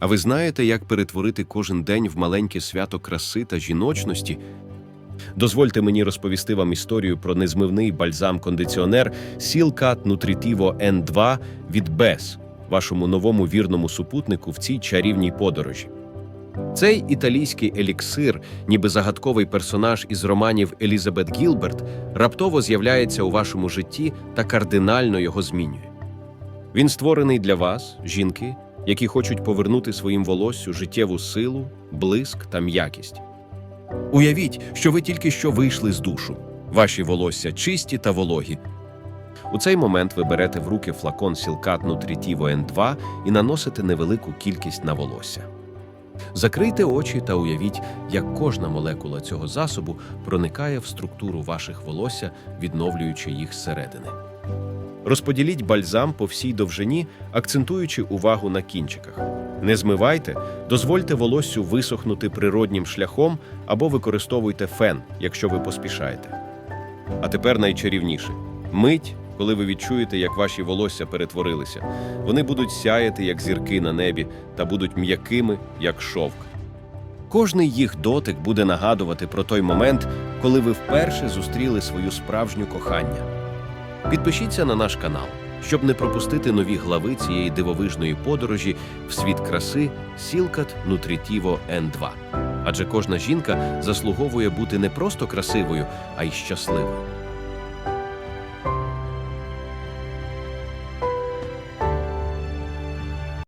А ви знаєте, як перетворити кожен день в маленьке свято краси та жіночності? Дозвольте мені розповісти вам історію про незмивний бальзам-кондиціонер Сілкат Nutritivo N2 від Бес, вашому новому вірному супутнику в цій чарівній подорожі. Цей італійський еліксир, ніби загадковий персонаж із романів Елізабет Гілберт, раптово з'являється у вашому житті та кардинально його змінює. Він створений для вас, жінки, які хочуть повернути своїм волоссю життєву силу, блиск та м'якість. Уявіть, що ви тільки що вийшли з душу. Ваші волосся чисті та вологі. У цей момент ви берете в руки флакон Silcat Nutritivo N2 і наносите невелику кількість на волосся. Закрийте очі та уявіть, як кожна молекула цього засобу проникає в структуру ваших волосся, відновлюючи їх зсередини. Розподіліть бальзам по всій довжині, акцентуючи увагу на кінчиках. Не змивайте, дозвольте волоссю висохнути природнім шляхом або використовуйте фен, якщо ви поспішаєте. А тепер найчарівніше мить, коли ви відчуєте, як ваші волосся перетворилися. Вони будуть сяяти, як зірки на небі, та будуть м'якими, як шовк. Кожний їх дотик буде нагадувати про той момент, коли ви вперше зустріли свою справжню кохання. Підпишіться на наш канал, щоб не пропустити нові глави цієї дивовижної подорожі в світ краси Сілкат Nutritivo N2. Адже кожна жінка заслуговує бути не просто красивою, а й щасливою.